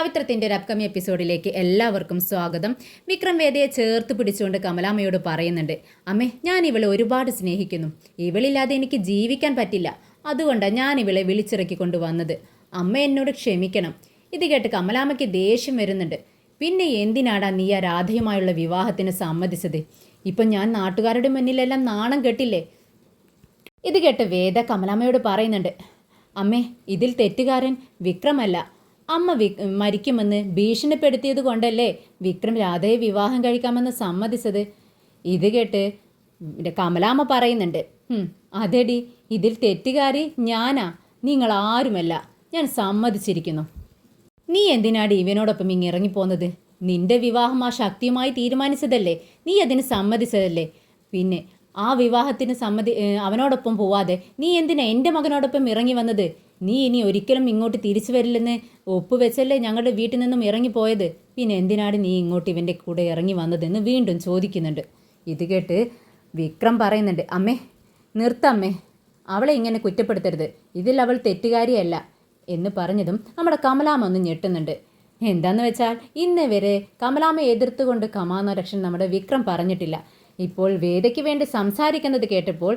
സാവിത്രത്തിന്റെ ഒരു അപ്കമിങ് എപ്പിസോഡിലേക്ക് എല്ലാവർക്കും സ്വാഗതം. വിക്രം വേദയെ ചേർത്ത് പിടിച്ചുകൊണ്ട് കമലാമ്മയോട് പറയുന്നുണ്ട് അമ്മേ ഞാൻ ഇവളെ ഒരുപാട് സ്നേഹിക്കുന്നു. ഇവളില്ലാതെ എനിക്ക് ജീവിക്കാൻ പറ്റില്ല. അതുകൊണ്ടാണ് ഞാൻ ഇവളെ വിളിച്ചിറക്കി കൊണ്ടുവന്നത്. അമ്മ എന്നോട് ക്ഷമിക്കണം. ഇത് കേട്ട് കമലാമ്മയ്ക്ക് ദേഷ്യം വരുന്നുണ്ട്. പിന്നെ എന്തിനാടാ നീ ആ രാധയുമായുള്ള വിവാഹത്തിന് സമ്മതിച്ചത്? ഇപ്പം ഞാൻ നാട്ടുകാരുടെ മുന്നിലെല്ലാം നാണം കെട്ടില്ലേ? ഇത് കേട്ട് വേദ കമലാമ്മയോട് പറയുന്നുണ്ട് അമ്മേ ഇതിൽ തെറ്റുകാരൻ വിക്രമല്ല. അമ്മ വി മരിക്കുമെന്ന് ഭീഷണിപ്പെടുത്തിയത് കൊണ്ടല്ലേ വിക്രം രാധയെ വിവാഹം കഴിക്കാമെന്ന് സമ്മതിച്ചത്? ഇത് കേട്ട് കമലാമ്മ പറയുന്നുണ്ട് അതേടി ഇതിൽ തെറ്റുകാരി ഞാനാ നിങ്ങൾ ആരുമല്ല ഞാൻ സമ്മതിച്ചിരിക്കുന്നു. നീ എന്തിനാടി ഇവനോടൊപ്പം ഇങ്ങ് ഇറങ്ങിപ്പോന്നത്? നിന്റെ വിവാഹം ആ ശക്തിയുമായി തീരുമാനിച്ചതല്ലേ നീ അതിന് സമ്മതിച്ചതല്ലേ? പിന്നെ ആ വിവാഹത്തിന് സമ്മതി അവനോടൊപ്പം പോവാതെ നീ എന്തിനാ എന്റെ മകനോടൊപ്പം ഇറങ്ങി വന്നത്? നീ ഇനി ഒരിക്കലും ഇങ്ങോട്ട് തിരിച്ചു വരില്ലെന്ന് ഒപ്പുവെച്ചല്ലേ ഞങ്ങളുടെ വീട്ടിൽ നിന്നും ഇറങ്ങിപ്പോയത്? പിന്നെ എന്തിനാണ് നീ ഇങ്ങോട്ട് ഇവന്റെ കൂടെ ഇറങ്ങി വന്നതെന്ന് വീണ്ടും ചോദിക്കുന്നുണ്ട്. ഇത് കേട്ട് വിക്രം പറയുന്നുണ്ട് അമ്മേ നിർത്തമ്മേ അവളെ ഇങ്ങനെ കുറ്റപ്പെടുത്തരുത്. ഇതിൽ അവൾ തെറ്റുകാരിയല്ല എന്ന് പറഞ്ഞതും നമ്മുടെ കമലാമ ഒന്ന് ഞെട്ടുന്നുണ്ട്. എന്താന്ന് വെച്ചാൽ ഇന്ന് വരെ കമലാമയെ എതിർത്തുകൊണ്ട് കമാനരക്ഷൻ നമ്മുടെ വിക്രം പറഞ്ഞിട്ടില്ല. ഇപ്പോൾ വേദയ്ക്ക് വേണ്ടി സംസാരിക്കുന്നത് കേട്ടപ്പോൾ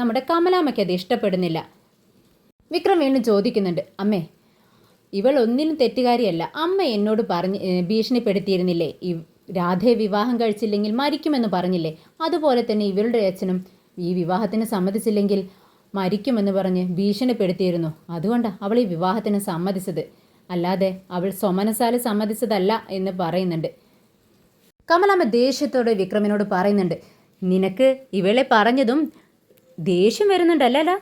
നമ്മുടെ കമലാമയ്ക്ക് അത് ഇഷ്ടപ്പെടുന്നില്ല. വിക്രം വീണ്ടും ചോദിക്കുന്നുണ്ട് അമ്മേ ഇവൾ ഒന്നിനും തെറ്റുകാരിയല്ല. അമ്മ എന്നോട് പറഞ്ഞ് ഭീഷണിപ്പെടുത്തിയിരുന്നില്ലേ? ഈ രാധയെ വിവാഹം കഴിച്ചില്ലെങ്കിൽ മരിക്കുമെന്ന് പറഞ്ഞില്ലേ? അതുപോലെ തന്നെ ഇവരുടെ അച്ഛനും ഈ വിവാഹത്തിന് സമ്മതിച്ചില്ലെങ്കിൽ മരിക്കുമെന്ന് പറഞ്ഞ് ഭീഷണിപ്പെടുത്തിയിരുന്നു. അതുകൊണ്ടാണ് അവൾ ഈ വിവാഹത്തിന് സമ്മതിച്ചത്. അല്ലാതെ അവൾ സ്വമനസാൽ സമ്മതിച്ചതല്ല എന്ന് പറയുന്നുണ്ട്. കമലാമ്മ ദേഷ്യത്തോടെ വിക്രമിനോട് പറയുന്നുണ്ട് നിനക്ക് ഇവളെ പറഞ്ഞതും ദേഷ്യം വരുന്നുണ്ടല്ലല്ല?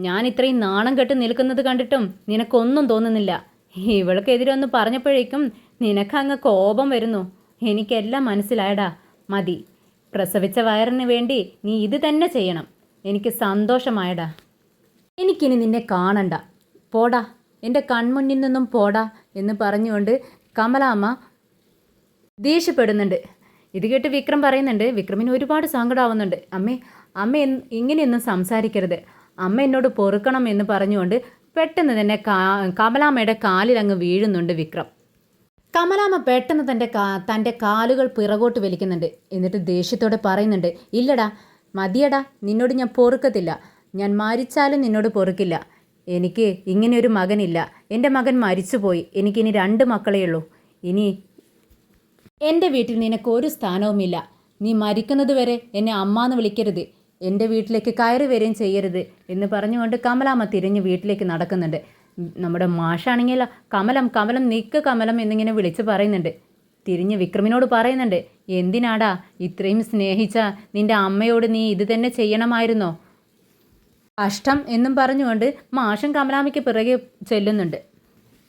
ഞാൻ ഇത്രയും നാണം കെട്ട് നിൽക്കുന്നത് കണ്ടിട്ടും നിനക്കൊന്നും തോന്നുന്നില്ല. ഇവൾക്കെതിരെ ഒന്ന് പറഞ്ഞപ്പോഴേക്കും നിനക്കങ്ങ് കോപം വരുന്നു. എനിക്കെല്ലാം മനസ്സിലായടാ. മതി. പ്രസവിച്ച വയറിന് വേണ്ടി നീ ഇത് തന്നെ ചെയ്യണം. എനിക്ക് സന്തോഷമായടാ. എനിക്കിനി നിന്നെ കാണണ്ട. പോടാ. എന്റെ കൺമുന്നിൽ നിന്നും പോടാ എന്ന് പറഞ്ഞുകൊണ്ട് കമലാമ്മ ദേഷ്യപ്പെടുന്നുണ്ട്. ഇത് കേട്ട് വിക്രം പറയുന്നുണ്ട് വിക്രമിന് ഒരുപാട് സങ്കടമാവുന്നുണ്ട് അമ്മേ അമ്മ ഇങ്ങനെയൊന്നും സംസാരിക്കരുത്. അമ്മ എന്നോട് പൊറുക്കണം എന്ന് പറഞ്ഞുകൊണ്ട് പെട്ടെന്ന് തന്നെ കമലാമ്മയുടെ കാലിൽ അങ്ങ് വീഴുന്നുണ്ട് വിക്രം. കമലാമ്മ പെട്ടെന്ന് തന്റെ കാ തന്റെ കാലുകൾ പിറകോട്ട് വലിക്കുന്നുണ്ട്. എന്നിട്ട് ദേഷ്യത്തോടെ പറയുന്നുണ്ട് ഇല്ലടാ മതിയടാ നിന്നോട് ഞാൻ പൊറുക്കത്തില്ല. ഞാൻ മരിച്ചാലും നിന്നോട് പൊറുക്കില്ല. എനിക്ക് ഇങ്ങനെ ഒരു മകനില്ല. എന്റെ മകൻ മരിച്ചുപോയി. എനിക്കിനി രണ്ട് മക്കളേ ഉള്ളൂ. ഇനി എന്റെ വീട്ടിൽ നിനക്ക് ഒരു സ്ഥാനവുമില്ല. നീ മരിക്കുന്നത് വരെ എന്നെ അമ്മ എന്ന് വിളിക്കരുത്. എന്റെ വീട്ടിലേക്ക് കയറി വരികയും ചെയ്യരുത് എന്ന് പറഞ്ഞുകൊണ്ട് കമലാമ്മ തിരിഞ്ഞ് വീട്ടിലേക്ക് നടക്കുന്നുണ്ട്. നമ്മുടെ മാഷാണെങ്കിൽ കമലം കമലം നിക്ക് കമലം എന്നിങ്ങനെ വിളിച്ച് പറയുന്നുണ്ട്. തിരിഞ്ഞ് വിക്രമിനോട് പറയുന്നുണ്ട് എന്തിനാടാ ഇത്രയും സ്നേഹിച്ച നിന്റെ അമ്മയോട് നീ ഇത് തന്നെ ചെയ്യണമായിരുന്നോ? കഷ്ടം എന്നും പറഞ്ഞുകൊണ്ട് മാഷൻ കമലാമ്മയ്ക്ക് പിറകെ ചെല്ലുന്നുണ്ട്.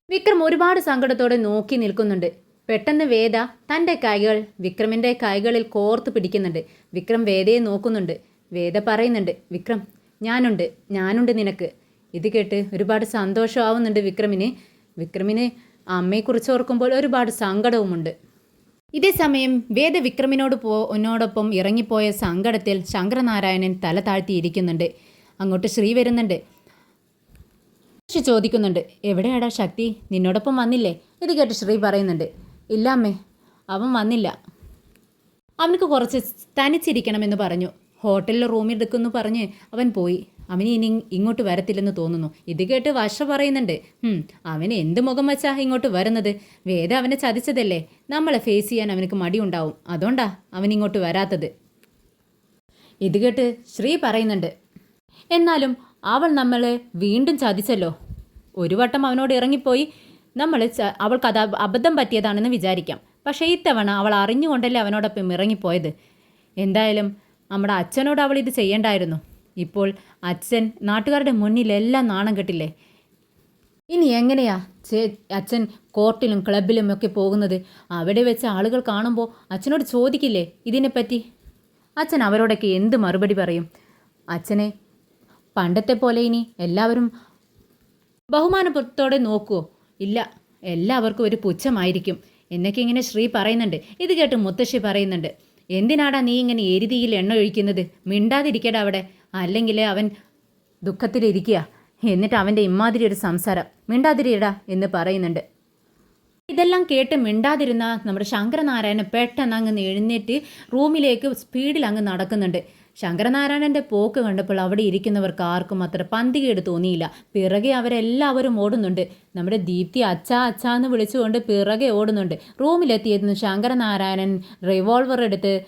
വിക്രം ഒരുപാട് സങ്കടത്തോടെ നോക്കി നിൽക്കുന്നുണ്ട്. പെട്ടെന്ന് വേദ തന്റെ കൈകൾ വിക്രമിന്റെ കൈകളിൽ കോർത്ത് പിടിക്കുന്നുണ്ട്. വിക്രം വേദയെ നോക്കുന്നുണ്ട്. വേദ പറയുന്നുണ്ട് വിക്രം ഞാനുണ്ട് ഞാനുണ്ട് നിനക്ക്. ഇത് കേട്ട് ഒരുപാട് സന്തോഷമാവുന്നുണ്ട് വിക്രമിന്. വിക്രമിന് അമ്മയെക്കുറിച്ച് ഓർക്കുമ്പോൾ ഒരുപാട് സങ്കടവുമുണ്ട്. ഇതേ സമയം വേദ വിക്രമിനോട് പോ എന്നോടൊപ്പം ഇറങ്ങിപ്പോയ സങ്കടത്തിൽ ശങ്കരനാരായണൻ തല താഴ്ത്തിയിരിക്കുന്നുണ്ട്. അങ്ങോട്ട് ശ്രീ വരുന്നുണ്ട്. ചോദിക്കുന്നുണ്ട് എവിടെയാടാ ശക്തി? നിന്നോടൊപ്പം വന്നില്ലേ? ഇത് കേട്ട് ശ്രീ പറയുന്നുണ്ട് ഇല്ല അമ്മേ അവൻ വന്നില്ല. അവനക്ക് കുറച്ച് തനിച്ചിരിക്കണമെന്ന് പറഞ്ഞു. ഹോട്ടലിൽ റൂമിൽ എടുക്കുമെന്ന് പറഞ്ഞ് അവൻ പോയി. അവന് ഇനി ഇങ്ങോട്ട് വരത്തില്ലെന്ന് തോന്നുന്നു. ഇത് കേട്ട് വശ പറയുന്നുണ്ട്. "ഹും, അവന് എന്ത് മുഖം വച്ചാ ഇങ്ങോട്ട് വരുന്നത്? വേദ അവനെ ചതിച്ചതല്ലേ? നമ്മളെ ഫേസ് ചെയ്യാൻ അവനക്ക് മടിയുണ്ടാവും. അതുകൊണ്ടാ അവൻ ഇങ്ങോട്ട് വരാത്തത്. ഇത് കേട്ട് ശ്രീ പറയുന്നുണ്ട്. എന്നാലും അവൾ നമ്മളെ വീണ്ടും ചതിച്ചല്ലോ. ഒരു വട്ടം അവനോട് ഇറങ്ങിപ്പോയി. നമ്മൾ അവൾക്ക് അത് അബദ്ധം പറ്റിയതാണെന്ന് വിചാരിക്കാം. പക്ഷേ ഇത്തവണ അവൾ അറിഞ്ഞുകൊണ്ടല്ലേ അവനോടൊപ്പം ഇറങ്ങിപ്പോയത്. എന്തായാലും നമ്മുടെ അച്ഛനോട് അവൾ ഇത് ചെയ്യണ്ടായിരുന്നു. ഇപ്പോൾ അച്ഛൻ നാട്ടുകാരുടെ മുന്നിലെല്ലാം നാണം കെട്ടില്ലേ? ഇനി എങ്ങനെയാ? ചേ അച്ഛൻ കോർട്ടിലും ക്ലബിലും ഒക്കെ പോകുന്നത്. അവിടെ വെച്ച് ആളുകൾ കാണുമ്പോൾ അച്ഛനോട് ചോദിക്കില്ലേ ഇതിനെപ്പറ്റി? അച്ഛൻ അവരോടൊക്കെ എന്ത് മറുപടി പറയും? അച്ഛനെ പണ്ടത്തെ പോലെ ഇനി എല്ലാവരും ബഹുമാനപുരത്തോടെ നോക്കുമോ ഇല്ല എല്ലാവർക്കും ഒരു പുച്ഛമായിരിക്കും. എന്നൊക്കെ ഇങ്ങനെ ശ്രീ പറയുന്നുണ്ട്. ഇത് കേട്ട് മുത്തശ്ശി പറയുന്നുണ്ട്. എന്തിനാടാ നീ ഇങ്ങനെ എരുതിയിൽ എണ്ണ ഒഴിക്കുന്നത്? മിണ്ടാതിരിക്കടാ അവിടെ. അല്ലെങ്കിൽ അവൻ ദുഃഖത്തിലിരിക്കുക എന്നിട്ട് അവന്റെ ഇമ്മാതിരി ഒരു സംസാരം. മിണ്ടാതിരിയടാ എന്ന് പറയുന്നുണ്ട്. ഇതെല്ലാം കേട്ട് മിണ്ടാതിരുന്ന നമ്മുടെ ശങ്കരനാരായണൻ പെട്ടെന്ന് അങ്ങ് എഴുന്നേറ്റ് റൂമിലേക്ക് സ്പീഡിൽ അങ്ങ് നടക്കുന്നുണ്ട്. ശങ്കരനാരായണന്റെ പോക്ക് കണ്ടപ്പോൾ അവിടെ ഇരിക്കുന്നവർക്ക് ആർക്കും അത്ര പന്തികേട് തോന്നിയില്ല. പിറകെ അവരെല്ലാവരും ഓടുന്നുണ്ട്. നമ്മുടെ ദീപ്തി അച്ഛാ അച്ഛാ എന്ന് വിളിച്ചുകൊണ്ട് പിറകെ ഓടുന്നുണ്ട്. റൂമിലെത്തിയിരുന്നു ശങ്കരനാരായണൻ റിവോൾവർ എടുത്ത്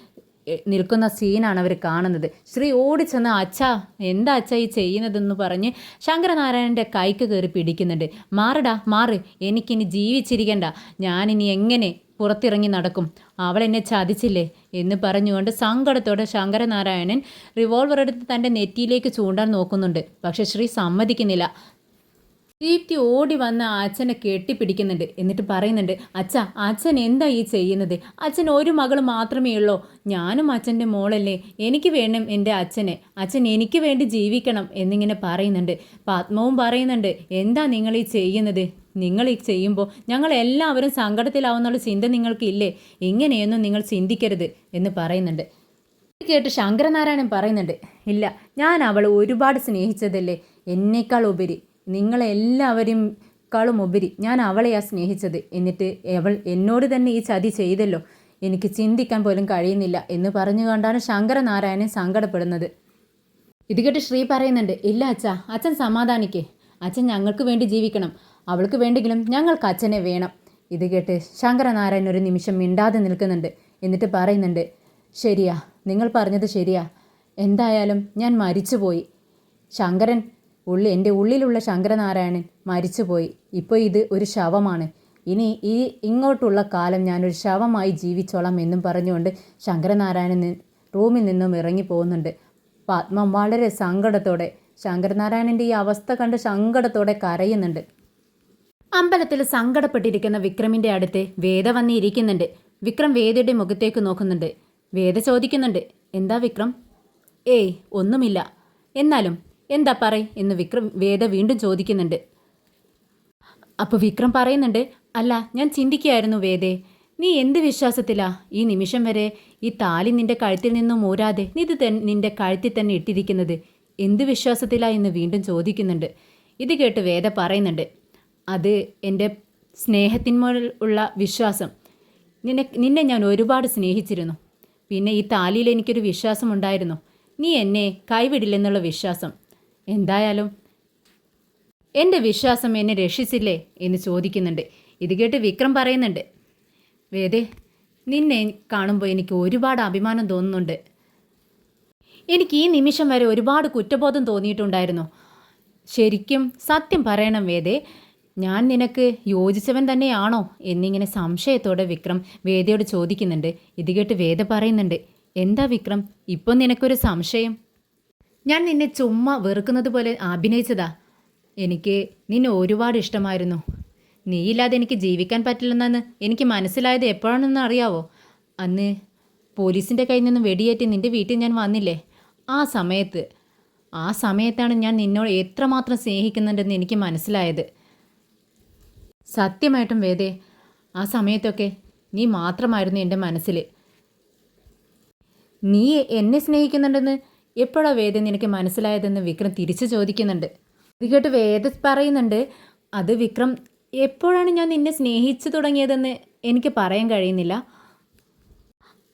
നിൽക്കുന്ന സീനാണ് അവർ കാണുന്നത്. ശ്രീ ഓടിച്ചെന്ന് അച്ഛാ എന്താ അച്ഛാ ഈ ചെയ്യുന്നതെന്ന് പറഞ്ഞ് ശങ്കരനാരായണന്റെ കൈക്ക് കയറി പിടിക്കുന്നുണ്ട്. മാറടാ മാറ്. എനിക്കിനി ജീവിച്ചിരിക്കണ്ട. ഞാനിനി എങ്ങനെ പുറത്തിറങ്ങി നടക്കും. അവൾ എന്നെ ചതിച്ചില്ലേ? എന്ന് പറഞ്ഞുകൊണ്ട് സങ്കടത്തോടെ ശങ്കരനാരായണൻ റിവോൾവർ എടുത്ത് തന്റെ നെറ്റിയിലേക്ക് ചൂണ്ടാൻ നോക്കുന്നുണ്ട്. പക്ഷേ ശ്രീ സമ്മതിക്കുന്നില്ല. ദീപ്തി ഓടി വന്ന് അച്ഛനെ കെട്ടിപ്പിടിക്കുന്നുണ്ട്. എന്നിട്ട് പറയുന്നുണ്ട് അച്ഛ അച്ഛൻ എന്താ ഈ ചെയ്യുന്നത്? അച്ഛൻ ഒരു മകൾ മാത്രമേ ഉള്ളൂ? ഞാനും അച്ഛന്റെ മോളല്ലേ. എനിക്ക് വേണം എന്റെ അച്ഛനെ. അച്ഛൻ എനിക്ക് വേണ്ടി ജീവിക്കണം എന്നിങ്ങനെ പറയുന്നുണ്ട്. പത്മവും പറയുന്നുണ്ട് എന്താ നിങ്ങൾ ഈ ചെയ്യുന്നത്? നിങ്ങൾ ഈ ചെയ്യുമ്പോൾ ഞങ്ങൾ എല്ലാവരും സങ്കടത്തിലാവുന്നുള്ള ചിന്ത നിങ്ങൾക്കില്ലേ? ഇങ്ങനെയൊന്നും നിങ്ങൾ ചിന്തിക്കരുത് എന്ന് പറയുന്നുണ്ട്. കേട്ട് ശങ്കരനാരായണൻ പറയുന്നുണ്ട് ഇല്ല ഞാൻ അവളെ ഒരുപാട് സ്നേഹിച്ചതല്ലേ? എന്നേക്കാൾ ഉപരി നിങ്ങളെല്ലാവരും ക്കാളും ഉപരി ഞാൻ അവളെയാ സ്നേഹിച്ചത്. എന്നിട്ട് അവൾ എന്നോട് തന്നെ ഈ ചതി ചെയ്തല്ലോ. എനിക്ക് ചിന്തിക്കാൻ പോലും കഴിയുന്നില്ല എന്ന് പറഞ്ഞു പറഞ്ഞുകൊണ്ടാണ് ശങ്കരനാരായണൻ സങ്കടപ്പെടുന്നത്. ഇത് കേട്ട് ശ്രീ പറയുന്നുണ്ട് ഇല്ല അച്ഛ അച്ഛൻ സമാധാനിക്കേ. അച്ഛൻ ഞങ്ങൾക്ക് വേണ്ടി ജീവിക്കണം. അവൾക്ക് വേണ്ടെങ്കിലും ഞങ്ങൾക്ക് അച്ഛനെ വേണം. ഇത് കേട്ട് ശങ്കരനാരായണൻ ഒരു നിമിഷം മിണ്ടാതെ നിൽക്കുന്നുണ്ട്. എന്നിട്ട് പറയുന്നുണ്ട് ശരിയാ നിങ്ങൾ പറഞ്ഞത് ശരിയാ. എന്തായാലും ഞാൻ മരിച്ചുപോയി. ശങ്കരൻ ഉള്ളി എന്റെ ഉള്ളിലുള്ള ശങ്കരനാരായണൻ മരിച്ചുപോയി. ഇപ്പോൾ ഇത് ഒരു ശവമാണ്. ഇനി ഈ ഇങ്ങോട്ടുള്ള കാലം ഞാനൊരു ശവമായി ജീവിച്ചോളാം എന്നും പറഞ്ഞുകൊണ്ട് ശങ്കരനാരായണൻ റൂമിൽ നിന്നും ഇറങ്ങി പോകുന്നുണ്ട്. പത്മം വളരെ സങ്കടത്തോടെ ശങ്കരനാരായണന്റെ ഈ അവസ്ഥ കണ്ട് സങ്കടത്തോടെ കരയുന്നുണ്ട്. അമ്പലത്തിൽ സങ്കടപ്പെട്ടിരിക്കുന്ന വിക്രമിന്റെ അടുത്ത് വേദ വന്നിരിക്കുന്നുണ്ട്. വിക്രം വേദയുടെ മുഖത്തേക്ക് നോക്കുന്നുണ്ട്. വേദ ചോദിക്കുന്നുണ്ട് എന്താ വിക്രം? ഏയ് ഒന്നുമില്ല. എന്നാലും എന്താ പറയ് എന്ന് വിക്രം വേദ വീണ്ടും ചോദിക്കുന്നുണ്ട്. അപ്പോൾ വിക്രം പറയുന്നുണ്ട് അല്ല ഞാൻ ചിന്തിക്കുകയായിരുന്നു വേദേ നീ എന്ത് വിശ്വാസത്തിലാ? ഈ നിമിഷം വരെ ഈ താലി നിന്റെ കഴുത്തിൽ നിന്നും ഊരാതെ നീ ഇത് നിന്റെ കഴുത്തിൽ തന്നെ ഇട്ടിരിക്കുന്നത് എന്ത് വിശ്വാസത്തിലാ എന്ന് വീണ്ടും ചോദിക്കുന്നുണ്ട്. ഇത് കേട്ട് വേദ പറയുന്നുണ്ട് അത് എന്റെ സ്നേഹത്തിന്മേൽ ഉള്ള വിശ്വാസം. നിന്നെ നിന്നെ ഞാൻ ഒരുപാട് സ്നേഹിച്ചിരുന്നു. പിന്നെ ഈ താലിയിൽ എനിക്കൊരു വിശ്വാസം ഉണ്ടായിരുന്നു. നീ എന്നെ കൈവിടില്ലെന്നുള്ള വിശ്വാസം. എന്തായാലും? എന്റെ വിശ്വാസം എന്നെ രക്ഷിച്ചില്ലേ എന്ന് ചോദിക്കുന്നുണ്ട്. ഇത് കേട്ട് വിക്രം പറയുന്നുണ്ട്. വേദേ നിന്നെ കാണുമ്പോൾ എനിക്ക് ഒരുപാട് അഭിമാനം തോന്നുന്നുണ്ട്. എനിക്ക് ഈ നിമിഷം വരെ ഒരുപാട് കുറ്റബോധം തോന്നിയിട്ടുണ്ടായിരുന്നു. ശരിക്കും സത്യം പറയണം വേദേ ഞാൻ നിനക്ക് യോജിച്ചവൻ തന്നെയാണോ എന്നിങ്ങനെ സംശയത്തോടെ വിക്രം വേദയോട് ചോദിക്കുന്നുണ്ട്. ഇത് കേട്ട് വേദ പറയുന്നുണ്ട്. എന്താ വിക്രം? ഇപ്പം നിനക്കൊരു സംശയം? ഞാൻ നിന്നെ ചുമ്മാ വെറുക്കുന്നത് പോലെ അഭിനയിച്ചതാ. എനിക്ക് നിന്നെ ഒരുപാട് ഇഷ്ടമായിരുന്നു. നീയില്ലാതെ എനിക്ക് ജീവിക്കാൻ പറ്റില്ലെന്നാണ് എനിക്ക് മനസ്സിലായത് എപ്പോഴാണെന്ന് അറിയാവോ? അന്ന് പോലീസിന്റെ കയ്യിൽ നിന്ന് വെടിയേറ്റ് നിന്റെ വീട്ടിൽ ഞാൻ വന്നില്ലേ? ആ സമയത്ത് ആ സമയത്താണ് ഞാൻ നിന്നോട് എത്രമാത്രം സ്നേഹിക്കുന്നുണ്ടെന്ന് എനിക്ക് മനസ്സിലായത്. സത്യമായിട്ടും വേദേ ആ സമയത്തൊക്കെ നീ മാത്രമായിരുന്നു എന്റെ മനസ്സിൽ നീ എന്നെ സ്നേഹിക്കുന്നുണ്ടെന്ന് എപ്പോഴാ വേദ നിനക്ക് മനസ്സിലായതെന്ന് വിക്രം തിരിച്ചു ചോദിക്കുന്നുണ്ട്. ഇത് കേട്ട് വേദ പറയുന്നുണ്ട് അത് വിക്രം എപ്പോഴാണ് ഞാൻ നിന്നെ സ്നേഹിച്ചു തുടങ്ങിയതെന്ന് എനിക്ക് പറയാൻ കഴിയുന്നില്ല.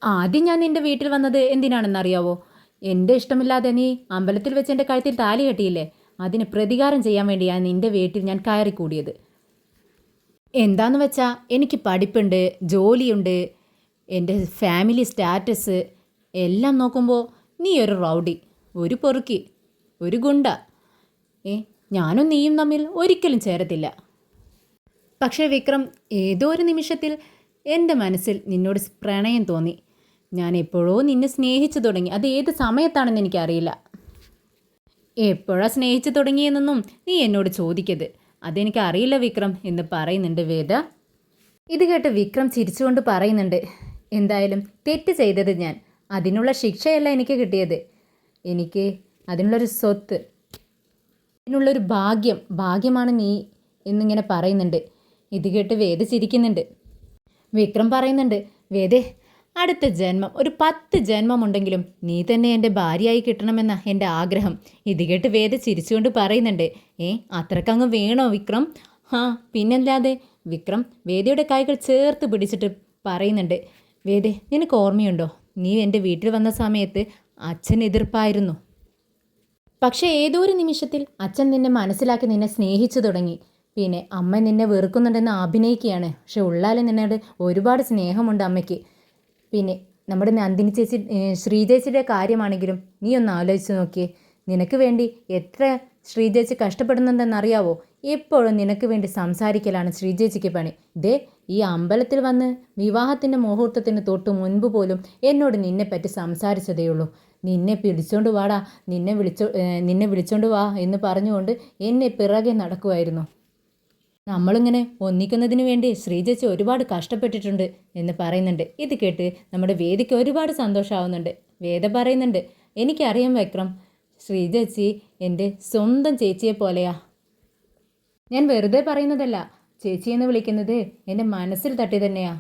ആദ്യം ഞാൻ നിന്റെ വീട്ടിൽ വന്നത് എന്തിനാണെന്നറിയാവോ? എന്റെ ഇഷ്ടമില്ലാതെ നീ അമ്പലത്തിൽ വെച്ച് എന്റെ കഴുത്തിൽ താലി കെട്ടിയില്ലേ? അതിന് പ്രതികാരം ചെയ്യാൻ വേണ്ടിയാണ് നിന്റെ വീട്ടിൽ ഞാൻ കയറിക്കൂടിയത്. എന്താന്ന് വെച്ചാൽ എനിക്ക് പഠിപ്പുണ്ട് ജോലിയുണ്ട് എന്റെ ഫാമിലി സ്റ്റാറ്റസ് എല്ലാം നോക്കുമ്പോൾ നീ ഒരു റൗഡി ഒരു പൊറുക്കി ഒരു ഗുണ്ട. ഏ ഞാനും നീയും തമ്മിൽ ഒരിക്കലും ചേരത്തില്ല. പക്ഷേ വിക്രം ഏതോ ഒരു നിമിഷത്തിൽ എന്റെ മനസ്സിൽ നിന്നോട് പ്രണയം തോന്നി. ഞാൻ എപ്പോഴോ നിന്നെ സ്നേഹിച്ചു തുടങ്ങി. അത് ഏത് സമയത്താണെന്ന് എനിക്കറിയില്ല. എപ്പോഴാ സ്നേഹിച്ചു തുടങ്ങിയെന്നൊന്നും നീ എന്നോട് ചോദിക്കരുത്. അതെനിക്കറിയില്ല വിക്രം എന്ന് പറയുന്നുണ്ട് വേദ. ഇത് കേട്ട് വിക്രം ചിരിച്ചുകൊണ്ട് പറയുന്നുണ്ട് എന്തായാലും തെറ്റ് ചെയ്തത് ഞാൻ. അതിനുള്ള ശിക്ഷയല്ല എനിക്ക് കിട്ടിയത്. എനിക്ക് അതിനുള്ളൊരു സ്വത്ത് അതിനുള്ളൊരു ഭാഗ്യം ഭാഗ്യമാണ് നീ എന്നിങ്ങനെ പറയുന്നുണ്ട്. ഇത് കേട്ട് വേദ ചിരിക്കുന്നുണ്ട്. വിക്രം പറയുന്നുണ്ട് വേദേ അടുത്ത ജന്മം ഒരു പത്ത് ജന്മമുണ്ടെങ്കിലും നീ തന്നെ എന്റെ ഭാര്യയായി കിട്ടണമെന്ന എന്റെ ആഗ്രഹം. ഇത് കേട്ട് വേദ ചിരിച്ചുകൊണ്ട് പറയുന്നുണ്ട് ഏ അത്രക്കങ്ങ് വേണോ വിക്രം? ആ പിന്നല്ലാതെ വിക്രം വേദയുടെ കൈകൾ ചേർത്ത് പിടിച്ചിട്ട് പറയുന്നുണ്ട് വേദേ നിനക്ക് ഓർമ്മയുണ്ടോ? നീ എന്റെ വീട്ടിൽ വന്ന സമയത്ത് അച്ഛൻ എതിർപ്പായിരുന്നു. പക്ഷേ ഏതോ ഒരു നിമിഷത്തിൽ അച്ഛൻ നിന്നെ മനസ്സിലാക്കി നിന്നെ സ്നേഹിച്ചു തുടങ്ങി. പിന്നെ അമ്മ നിന്നെ വെറുക്കുന്നുണ്ടെന്ന് അഭിനയിക്കുകയാണ്. പക്ഷെ ഉള്ളാലും നിന്നോട് ഒരുപാട് സ്നേഹമുണ്ട് അമ്മയ്ക്ക്. പിന്നെ നമ്മുടെ നന്ദിനി ചേച്ചി ശ്രീചേച്ചിയുടെ കാര്യമാണെങ്കിലും നീ ഒന്ന് ആലോചിച്ച് നോക്കിയേ. നിനക്ക് വേണ്ടി എത്ര ശ്രീചേച്ചി കഷ്ടപ്പെടുന്നുണ്ടെന്നറിയാവോ? എപ്പോഴും നിനക്ക് വേണ്ടി സംസാരിക്കലാണ് ശ്രീജേച്ചിക്ക് പണി. ദേ ഈ അമ്പലത്തിൽ വന്ന് വിവാഹത്തിന്റെ മുഹൂർത്തത്തിന് തൊട്ട് മുൻപ് പോലും എന്നോട് നിന്നെപ്പറ്റി സംസാരിച്ചതേയുള്ളൂ നിന്നെ പിടിച്ചോണ്ട് വാടാ നിന്നെ വിളിച്ചോ നിന്നെ വിളിച്ചോണ്ട് വാ എന്ന് പറഞ്ഞുകൊണ്ട് എന്നെ പിറകെ നടക്കുമായിരുന്നു നമ്മളിങ്ങനെ ഒന്നിക്കുന്നതിന് വേണ്ടി ശ്രീജേച്ചി ഒരുപാട് കഷ്ടപ്പെട്ടിട്ടുണ്ട് എന്ന് പറയുന്നുണ്ട്. ഇത് കേട്ട് നമ്മുടെ വേദിക്ക് ഒരുപാട് സന്തോഷമാവുന്നുണ്ട് വേദ പറയുന്നുണ്ട് എനിക്കറിയാം വിക്രം ശ്രീജേച്ചി എന്റെ സ്വന്തം ചേച്ചിയെ പോലെയാ ഞാൻ വെറുതെ പറയുന്നതല്ല. ചേച്ചി എന്ന് വിളിക്കുന്നത് എന്റെ മനസ്സിൽ തട്ടി തന്നെയാ.